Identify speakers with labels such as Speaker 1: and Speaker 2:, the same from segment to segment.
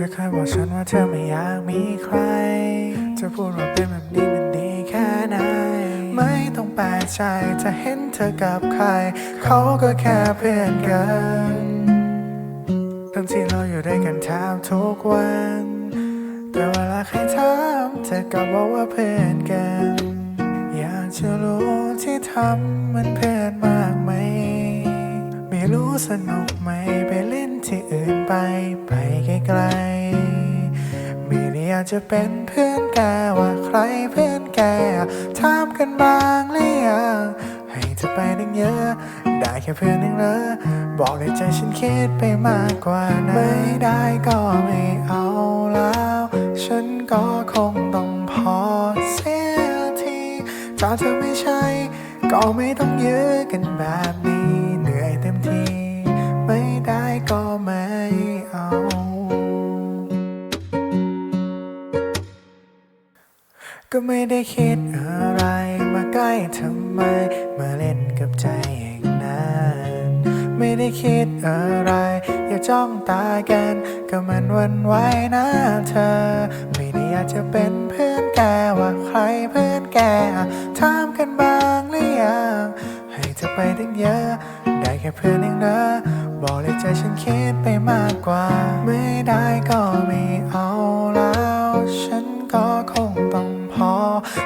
Speaker 1: ธอเคยบอกฉันว่าเธอไม่อยากมีใคร จะพูดว่าเป็นแบบนี้มันดีแค่ไหน ไม่ต้องแปลกใจจะเห็นเธอกับใคร เขาก็แค่เพื่อนกัน ทั้งที่เราอยู่ด้วยกันแทบทุกวัน แต่เวลาใครถามเธอก็บอกว่าเพื่อนกัน อยากจะรู้ที่ทำมันเพื่อนมากไหม ไม่รู้สนุกไหมไปเล่นที่อื่นไปไป ไกลๆไม่ได้อยากจะเป็นเพื่อนแกว่าใครเพื่อนแกถามกันบ้างหรือยังให้เธอไปนึงเยอะ ได้แค่เพื่อนนึงเหรอบอกในใจฉันคิดไปมากกว่านั้นไม่ได้ก็ไม่เอาแล้ว ฉันก็คงต้องพอเสียทีถ้าเธอไม่ใช่ ก็ไม่ต้องยื้อกันแบบนี้ ก็ไม่ได้คิดอะไร มาใกล้ทำไม มาเล่นกับใจอย่างนั้นไม่ได้คิดอะไร อย่าจ้องตากัน ก็มันวันไหวนะเธอ ไม่ได้อยากจะเป็นเพื่อนแกว่าใครเพื่อนแกถามกันบ้างหรือยังให้เธอไปตั้งเยอะ ได้แค่เพื่อนเองนะบอกเลยใจฉันคิดไปมากกว่า ไม่ได้ก็ไม่เอาแล้ว ฉันก็คง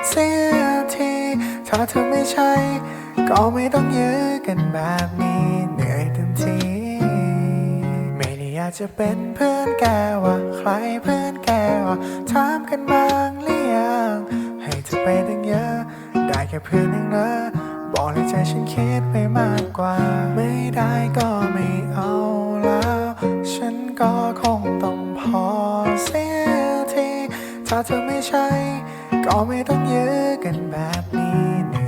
Speaker 1: เสียทีถ้าเธอไม่ใช่ ก็ไม่ต้องยื้อกันแบบนี้เหนื่อยเต็มที ไม่ได้อยากจะเป็นเพื่อนแกว่าใครเพื่อนแกว่าถามกันบ้างหรือยังให้เธอไปตั้งเยอะ ได้แค่เพื่อนเองนะบอกในใจฉันคิดไปมากกว่า ไม่ได้ก็ไม่เอาแล้ว ฉันก็คงต้องพอเสียที ถ้าเธอไม่ใช่ ก็ไม่ต้องเยอะกันแบบนี้นะ